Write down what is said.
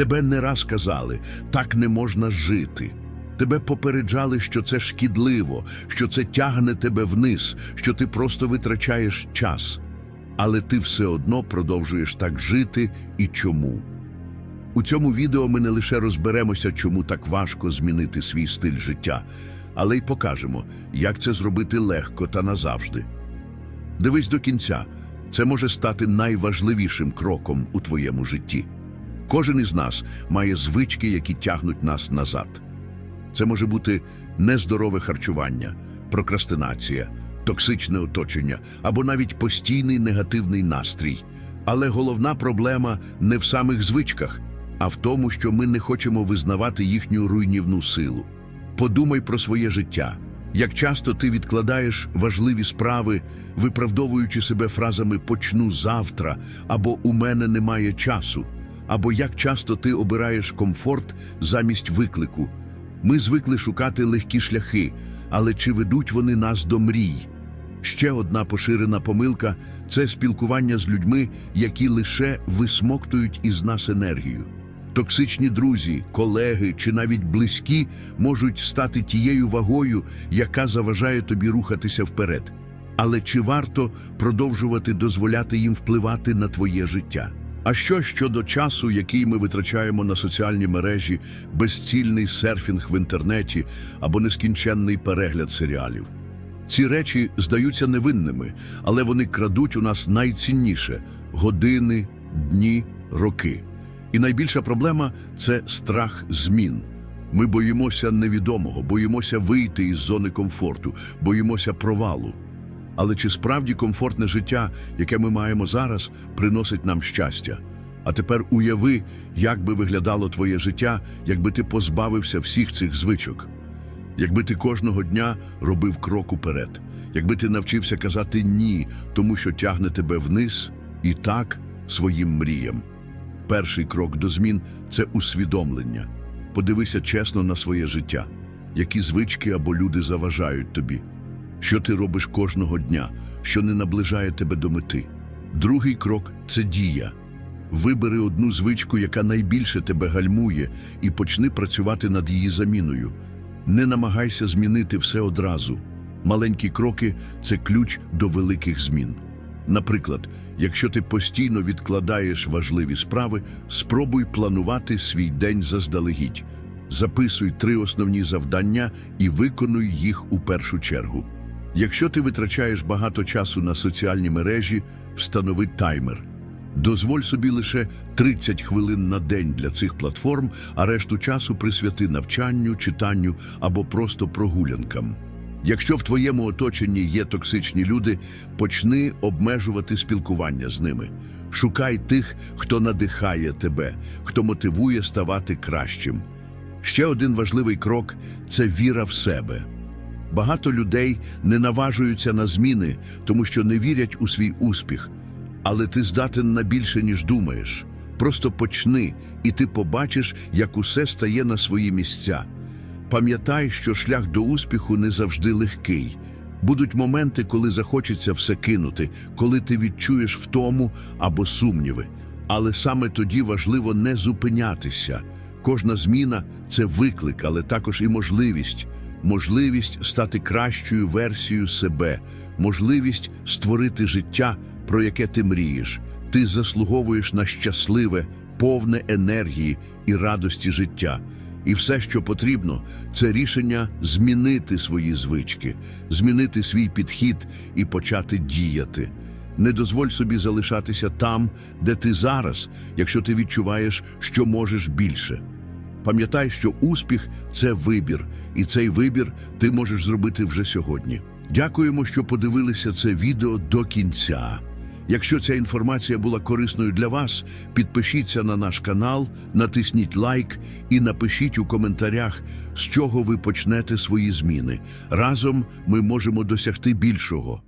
Тебе не раз казали, так не можна жити. Тебе попереджали, що це шкідливо, що це тягне тебе вниз, що ти просто витрачаєш час. Але ти все одно продовжуєш так жити і чому. У цьому відео ми не лише розберемося, чому так важко змінити свій стиль життя, але й покажемо, як це зробити легко та назавжди. Дивись до кінця, це може стати найважливішим кроком у твоєму житті. Кожен із нас має звички, які тягнуть нас назад. Це може бути нездорове харчування, прокрастинація, токсичне оточення або навіть постійний негативний настрій. Але головна проблема не в самих звичках, а в тому, що ми не хочемо визнавати їхню руйнівну силу. Подумай про своє життя. Як часто ти відкладаєш важливі справи, виправдовуючи себе фразами почну завтра або у мене немає часу, або як часто ти обираєш комфорт замість виклику. Ми звикли шукати легкі шляхи, але чи ведуть вони нас до мрій? Ще одна поширена помилка це спілкування з людьми, які лише висмоктують із нас енергію. Токсичні друзі, колеги чи навіть близькі можуть стати тією вагою, яка заважає тобі рухатися вперед. Але чи варто продовжувати дозволяти їм впливати на твоє життя? А що щодо часу, який ми витрачаємо на соціальні мережі, безцільний серфінг в інтернеті або нескінченний перегляд серіалів? Ці речі здаються невинними, але вони крадуть у нас найцінніше години, дні, роки. І найбільша проблема це страх змін. Ми боїмося невідомого, боїмося вийти із зони комфорту, боїмося провалу. Але чи справді комфортне життя, яке ми маємо зараз, приносить нам щастя? А тепер уяви, як би виглядало твоє життя, якби ти позбавився всіх цих звичок. Якби ти кожного дня робив крок уперед, якби ти навчився казати ні, тому що тягне тебе вниз, і так своїм мріям. Перший крок до змін це усвідомлення. Подивися чесно на своє життя, які звички або люди заважають тобі, що ти робиш кожного дня, що не наближає тебе до мети. Другий крок це дія. Вибери одну звичку, яка найбільше тебе гальмує, і почни працювати над її заміною. Не намагайся змінити все одразу. Маленькі кроки це ключ до великих змін. Наприклад, якщо ти постійно відкладаєш важливі справи, спробуй планувати свій день заздалегідь. Записуй три основні завдання і виконуй їх у першу чергу. Якщо ти витрачаєш багато часу на соціальні мережі, встанови таймер. Дозволь собі лише 30 хвилин на день для цих платформ, а решту часу присвяти навчанню, читанню або просто прогулянкам. Якщо в твоєму оточенні є токсичні люди, почни обмежувати спілкування з ними. Шукай тих, хто надихає тебе, хто мотивує ставати кращим. Ще один важливий крок це віра в себе. Багато людей не наважуються на зміни, тому що не вірять у свій успіх. Але ти здатен на більше, ніж думаєш. Просто почни, і ти побачиш, як усе стає на свої місця. Пам'ятай, що шлях до успіху не завжди легкий. Будуть моменти, коли захочеться все кинути, коли ти відчуєш втому або сумніви. Але саме тоді важливо не зупинятися. Кожна зміна це виклик, але також і можливість. Можливість стати кращою версією себе, можливість створити життя, про яке ти мрієш. Ти заслуговуєш на щасливе, повне енергії і радості життя. І все, що потрібно, це рішення змінити свої звички, змінити свій підхід і почати діяти. Не дозволь собі залишатися там, де ти зараз, якщо ти відчуваєш, що можеш більше. Пам'ятай, що успіх це вибір, і цей вибір ти можеш зробити вже сьогодні. Дякуємо, що подивилися це відео до кінця. Якщо ця інформація була корисною для вас, підпишіться на наш канал, натисніть лайк і напишіть у коментарях, з чого ви почнете свої зміни. Разом ми можемо досягти більшого.